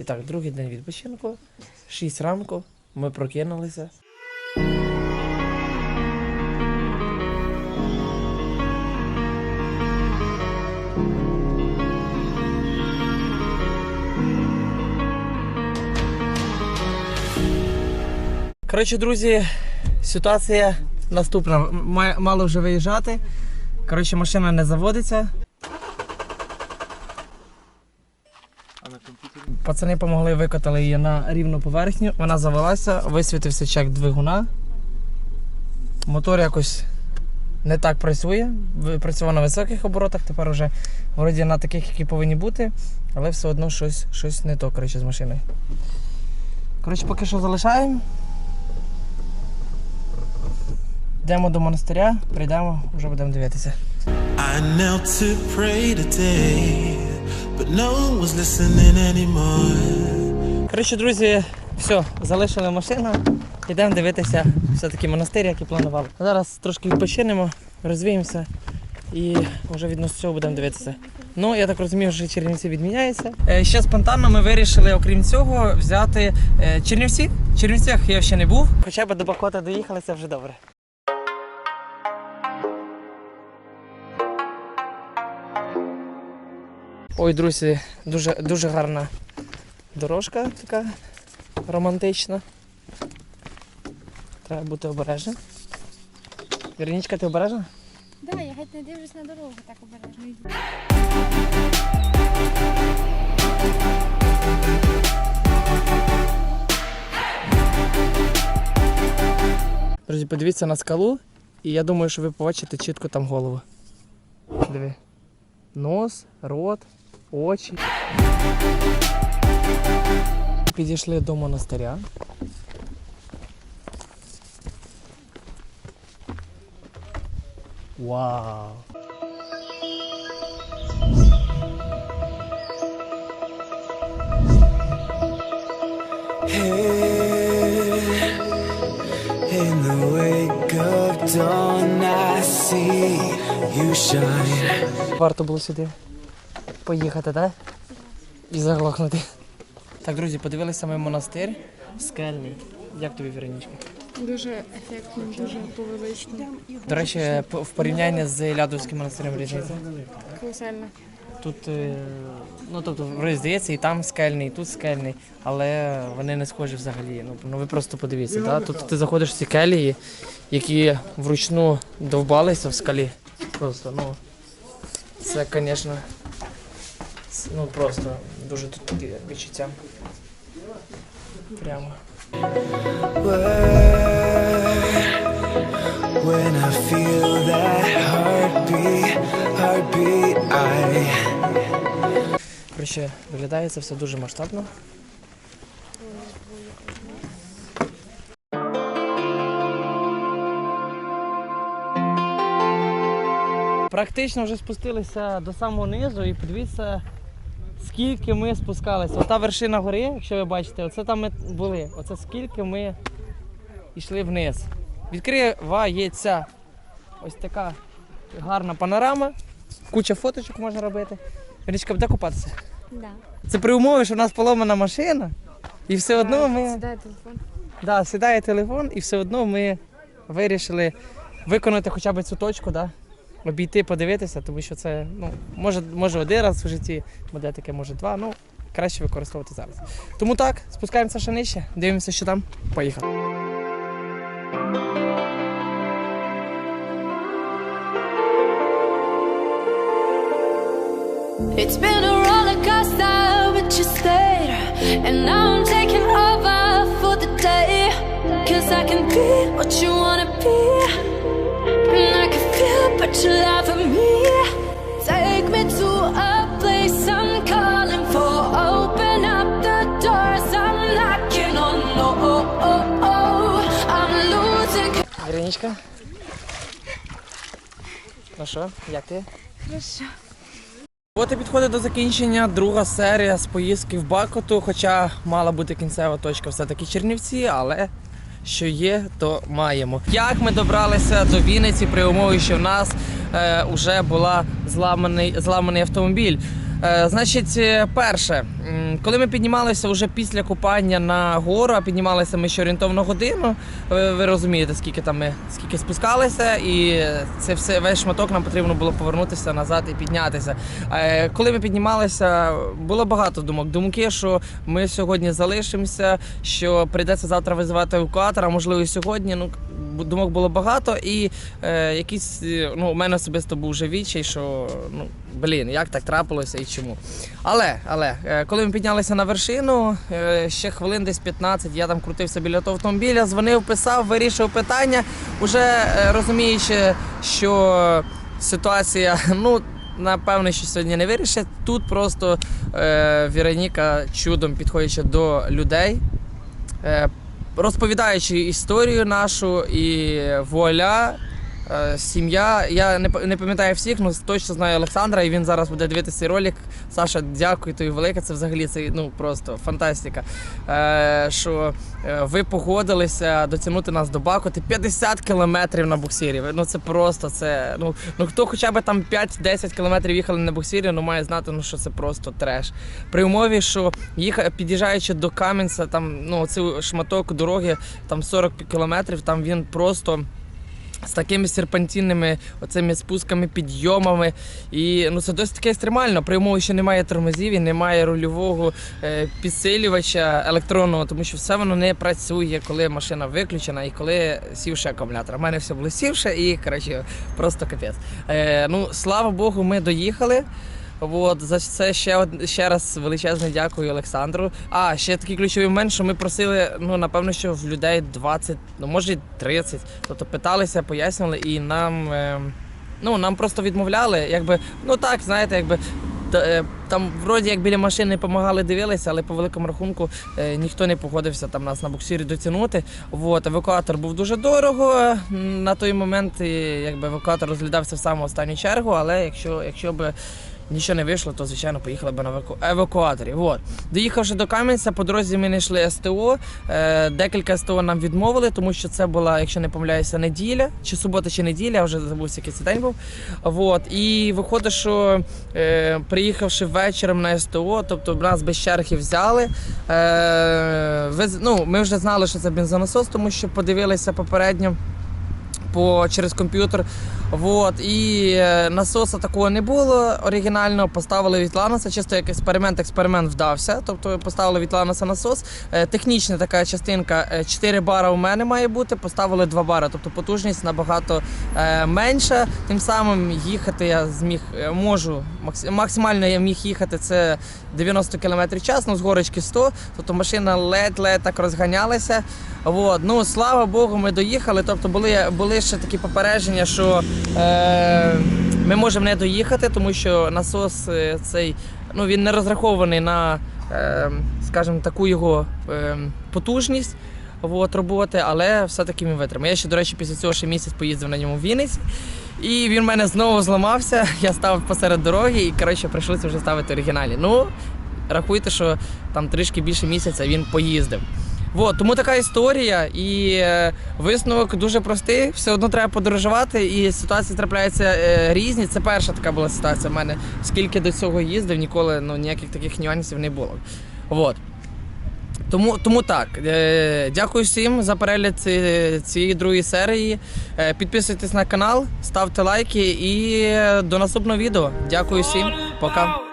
І так, другий день відпочинку, 6 ранку, ми прокинулися. Коротше, друзі, ситуація наступна. Ма- Мало вже виїжджати. Коротше, машина не заводиться. Пацани допомогли, викотали її на рівну поверхню. Вона завелася, висвітився чек двигуна. Мотор якось не так працює. Працював на високих оборотах, тепер вже вроді на таких, які повинні бути, але все одно щось, щось не то коротше, з машиною. Коротше, поки що залишаємо. Йдемо до монастиря, прийдемо, вже будемо дивитися. I knelt to pray today, Коротше, друзі, все, залишили машину. Йдемо дивитися все-таки монастир, як і планували. Зараз трошки відпочинемо, розвіємося і вже відносно цього будемо дивитися. Ну, я так розумію, що Чернівці відміняється. Е, ще спонтанно ми вирішили, окрім цього, взяти е, Чернівці. В Чернівцях я ще не був. Хоча б до Бакота доїхали, це вже добре. Ой, друзі, дуже, дуже гарна дорожка така романтична. Треба бути обережним. Вірнічка, ти обережна? Да, я геть не дивлюсь на дорогу, так обережно йду. Друзі, подивіться на скалу, і я думаю, що ви побачите чітко там голову. Диви. Нос, рот, очі. Підійшли до монастиря. Вау! In the wake of dawn, I see you shine. Варто було сюди Поїхати, так? І заглохнути. Так, друзі, подивилися ми монастир скельний. Як тобі Веронічка? Дуже ефектно, дуже повелично. До речі, в порівнянні з Лядовським монастирем різниця. Колосально. Тут, е, ну тобто, здається, і там скельний, і тут скельний, але вони не схожі взагалі. Ну, ну ви просто подивіться, та? тут ти заходиш в ці келії, які вручну довбалися в скалі. Просто, ну, це, звісно, ну просто дуже тут такі відчуття. Прямо. When I feel that heartbeat, heartbeat, I. Коротше, виглядає це все дуже масштабно. Практично вже спустилися до самого низу і подивіться, скільки ми спускалися. Ота вершина гори, якщо ви бачите, оце там ми були. Оце скільки ми йшли вниз. Відкривається ось така гарна панорама, куча фоточок можна робити. Річка буде купатися. Да. Це при умові, що в нас поломана машина, і все одно ми Сідає телефон. да, сідає телефон, і все одно ми вирішили виконати хоча б цю точку, да? Обійти, подивитися, тому що це ну, може, може один раз в житті, буде таке, може два. Ну, краще використовувати зараз. Тому так, спускаємося ще нижче, дивимося, що там. Поїхали. It's been a roller coaster, but you stayed. And now I'm taking over for the day. Cause I can be what you wanna be. You me. Take me to a place I'm calling for. Open up the doors, I'm knocking on. Oh, oh, oh, oh. I'm losing. Вероничка. Ну що, як ти? Хорошо. От і підходить до закінчення друга серія з поїздки в Бакоту, хоча мала бути кінцева точка все-таки Чернівці, але що є, то маємо. Як ми добралися до Вінниці при умові, що в нас е, вже була зламаний, зламаний автомобіль. Е, значить, е, перше, коли ми піднімалися вже після купання на гору, а піднімалися ми ще орієнтовно годину. Ви, ви розумієте, скільки там ми скільки спускалися, і це все весь шматок нам потрібно було повернутися назад і піднятися. Е, коли ми піднімалися, було багато думок. Думки, що ми сьогодні залишимося, що прийдеться завтра визивати евакуатор, а можливо і сьогодні. Ну думок було багато, і е, якийсь е, ну, у мене особисто був вже відчай, що ну блін, як так трапилося і чому. Але, але е, коли ми піднялися на вершину, е, ще хвилин десь 15, я там крутився біля того автомобіля, дзвонив, писав, вирішив питання, уже е, розуміючи, що ситуація, ну. Напевно, що сьогодні не вирішить. Тут просто е, Вероніка чудом підходячи до людей, е, розповідаючи історію нашу і вуаля, сім'я. Я не, не пам'ятаю всіх, але точно знаю Олександра, і він зараз буде дивитися цей ролик. Саша, дякую тобі велике. Це взагалі це ну просто фантастика. Е, що е, ви погодилися дотягнути нас до Бакоти 50 кілометрів на буксирі. Ну це просто це. Ну, ну хто хоча б там 5-10 кілометрів їхали на буксирі, ну має знати, ну що це просто треш. При умові, що їх під'їжджаючи до Кам'янця, там ну цей шматок дороги, там 40 кілометрів, там він просто. З такими серпантинними оцими спусками, підйомами. І ну це досить таке екстремально. При умові, що немає тормозів і немає рульового е, підсилювача електронного, тому що все воно не працює, коли машина виключена і коли сівши акумулятор. У мене все було сівше і коротше, просто капець. Е, ну, слава Богу, ми доїхали. От, за це ще од... ще раз величезне дякую Олександру. А, ще такий ключовий момент, що ми просили, ну напевно, що в людей 20, ну може 30. Тобто питалися, пояснювали, і нам, е, ну, нам просто відмовляли. Якби, ну так, знаєте, якби. е, Там вроді як біля машини допомагали, дивилися, але по великому рахунку е, ніхто не погодився там нас на буксирі дотягнути. От, евакуатор був дуже дорого на той момент. Якби евакуатор розглядався в саму останню чергу, але якщо, якщо б нічого не вийшло, то звичайно поїхали б на еваку... евакуаторі. От. Доїхавши до Кам'янця, по дорозі ми знайшли СТО. Е, декілька СТО нам відмовили, тому що це була, якщо не помиляюся, неділя, чи субота, чи неділя, я вже забувся, який це день був. От. І виходить, що е, приїхавши вечором на СТО, тобто нас без черги взяли. Е, ви, ну, ми вже знали, що це бензонасос, тому що подивилися попередньо по через комп'ютер. Вот. І е, насоса такого не було оригінального. Поставили від Ланоса, чисто як експеримент, експеримент вдався. Тобто поставили від Ланоса насос. Е, Технічна така частинка, е, 4 бара у мене має бути, поставили 2 бара, тобто потужність набагато е, менша. Тим самим їхати я зміг е, можу. Максимально я міг їхати це 90 км час, ну з горочки 100, тобто машина ледь-ледь так розганялася. От. Ну, слава Богу, ми доїхали. Тобто були, були ще такі попередження, що е, ми можемо не доїхати, тому що насос е, цей ну, він не розрахований на, е, скажімо, таку його е, потужність. От, роботи, але все-таки він витримав. Я ще, до речі, після цього ще місяць поїздив на ньому в Вінниці. І він в мене знову зламався. Я став посеред дороги і коротше прийшлося вже ставити оригіналі. Ну, рахуйте, що там трішки більше місяця він поїздив. Вот, тому така історія, і е, висновок дуже простий. Все одно треба подорожувати, і ситуації трапляються е, різні. Це перша така була ситуація в мене. Скільки до цього їздив, ніколи ну, ніяких таких нюансів не було. Вот. Тому, тому так. Е, дякую всім за перегляд ці- цієї другої серії. Е, підписуйтесь на канал, ставте лайки і е, до наступного відео. Дякую всім. Пока.